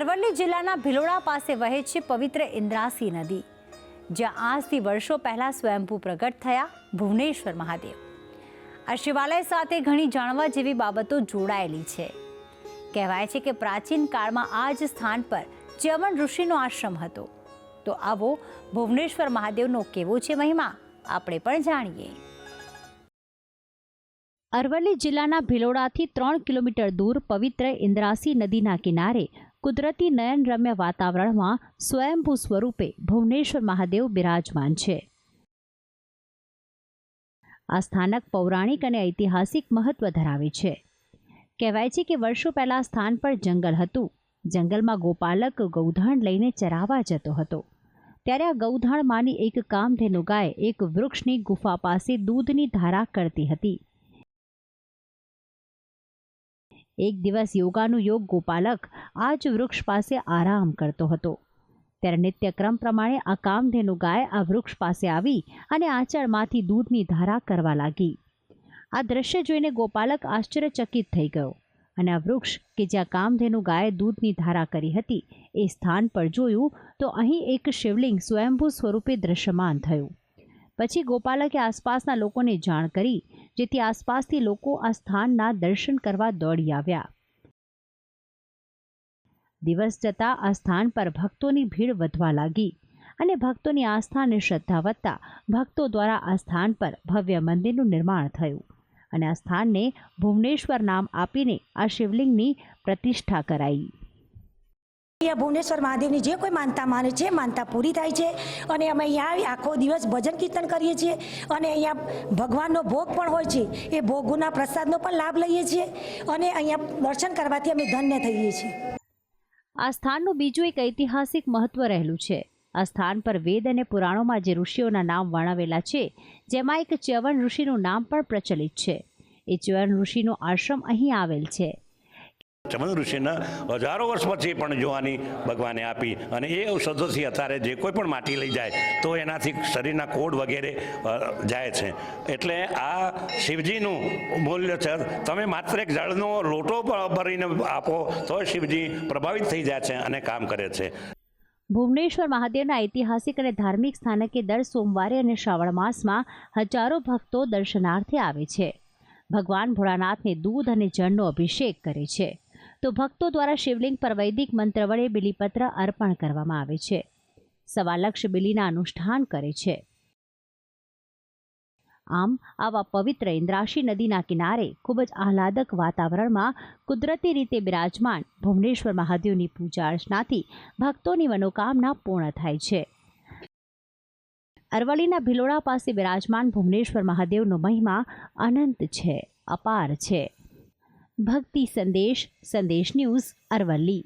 અરવલ્લી જિલ્લાના ભિલોડા પાસે વહે છે પવિત્ર ઇન્દ્રાસી નદી, જ્યાં આજથી વર્ષો પહેલાં સ્વયંભૂ પ્રગટ થયા ભુવનેશ્વર મહાદેવ. આ શિવાલય સાથે ઘણી જાણવા જેવી બાબતો જોડાયેલી છે. કહેવાય છે કે પ્રાચીન કાળમાં આ જ સ્થાન પર ચ્યવન ઋષિનો આશ્રમ હતો. તો આવો ભુવનેશ્વર મહાદેવનો કેવો છે મહિમા, આપણે પણ જાણીએ. અરવલ્લી જિલ્લાના ભિલોડાથી ત્રણ કિલોમીટર દૂર પવિત્ર ઇન્દ્રાસી નદીના કિનારે કુદરતી નયનરમ્ય વાતાવરણમાં સ્વયંભૂ સ્વરૂપે ભુવનેશ્વર મહાદેવ બિરાજમાન છે. આ સ્થાનક પૌરાણિક અને ઐતિહાસિક મહત્વ ધરાવે છે. કહેવાય છે કે વર્ષો પહેલાં સ્થાન પર જંગલ હતું. જંગલમાં ગોપાલક ગૌધાણ લઈને ચરાવા જતો હતો. ત્યારે આ ગૌધાણમાંની એક કામધેનુ ગાય એક વૃક્ષની ગુફા પાસે દૂધની ધારા કરતી હતી. એક દિવસ યોગાનું યોગ ગોપાલક આ જ વૃક્ષ પાસે આરામ કરતો હતો. ત્યારે નિત્યક્રમ પ્રમાણે આ કામધેનુ ગાય આ વૃક્ષ પાસે આવી અને આંચળમાંથી દૂધની ધારા કરવા લાગી. આ દ્રશ્ય જોઈને ગોપાલક આશ્ચર્યચકિત થઈ ગયો અને આ વૃક્ષ કે જ્યાં કામધેનુ ગાયે દૂધની ધારા કરી હતી એ સ્થાન પર જોયું તો અહીં એક શિવલિંગ સ્વયંભૂ સ્વરૂપે દ્રશ્યમાન થયું. પછી ગોપાલકે આસપાસના લોકોને જાણ કરી, જેથી આસપાસથી લોકો આ સ્થાનના દર્શન કરવા દોડી આવ્યા. દિવસ જતાં આ સ્થાન પર ભક્તોની ભીડ વધવા લાગી અને ભક્તોની આસ્થા અને શ્રદ્ધા વધતા ભક્તો દ્વારા આ સ્થાન પર ભવ્ય મંદિરનું નિર્માણ થયું અને આ સ્થાનને ભુવનેશ્વર નામ આપીને આ શિવલિંગની પ્રતિષ્ઠા કરાઈ. અહીંયા ભુવનેશ્વર મહાદેવની જે કોઈ માનતા માને છે, માનતા પૂરી થાય છે અને અમે અહીંયા આખો દિવસ ભજન કીર્તન કરીએ છીએ અને અહીંયા ભગવાનનો ભોગ પણ હોય છે, એ ભોગના પ્રસાદનો પણ લાભ લઈએ છીએ અને અહીંયા દર્શન કરવાથી અમે ધન્ય થઈએ છીએ. આ સ્થાનનું બીજું એક ઐતિહાસિક મહત્વ રહેલું છે. આ સ્થાન પર વેદ અને પુરાણોમાં જે ઋષિઓના નામ વર્ણવેલા છે, જેમાં એક ચ્યવન ઋષિનું નામ પણ પ્રચલિત છે. એ ચ્યવન ઋષિનો આશ્રમ અહીં આવેલ છે. ચમન ઋષિના હજારો વર્ષ પછી પણ જોવાની ભગવાને આપી અને એ ઔષધોથી અત્યારે જે કોઈ પણ માટી લઈ જાય તો એનાથી શરીરના કોડ વગેરે જાય છે. એટલે આ શિવજીનું મૂલ્ય છે. તમે માત્ર એક જળનો લોટો ભરીને આપો તો શિવજી પ્રભાવિત થઈ જાય છે અને કામ કરે છે. ભુવનેશ્વર મહાદેવના ઐતિહાસિક અને ધાર્મિક સ્થાનકે દર સોમવારે અને શ્રાવણ માસમાં હજારો ભક્તો દર્શનાર્થે આવે છે. ભગવાન ભોળાનાથને દૂધ અને જળનો અભિષેક કરે છે. તો ભક્તો દ્વારા શિવલિંગ પર વૈદિક મંત્ર વડે બિલીપત્ર અર્પણ કરવામાં આવે છે. સવાલક્ષ બિલીના અનુષ્ઠાન કરે છે. આમ, આવા પવિત્ર ઇન્દ્રાશી નદીના કિનારે ખૂબ જ આહલાદક વાતાવરણમાં કુદરતી રીતે બિરાજમાન ભુવનેશ્વર મહાદેવની પૂજા અર્ચનાથી ભક્તોની મનોકામના પૂર્ણ થાય છે. અરવલ્લીના ભિલોડા પાસે બિરાજમાન ભુવનેશ્વર મહાદેવનો મહિમા અનંત છે, અપાર છે. ભક્તિ સંદેશ સંદેશ ન્યૂઝ અરવલ્લી.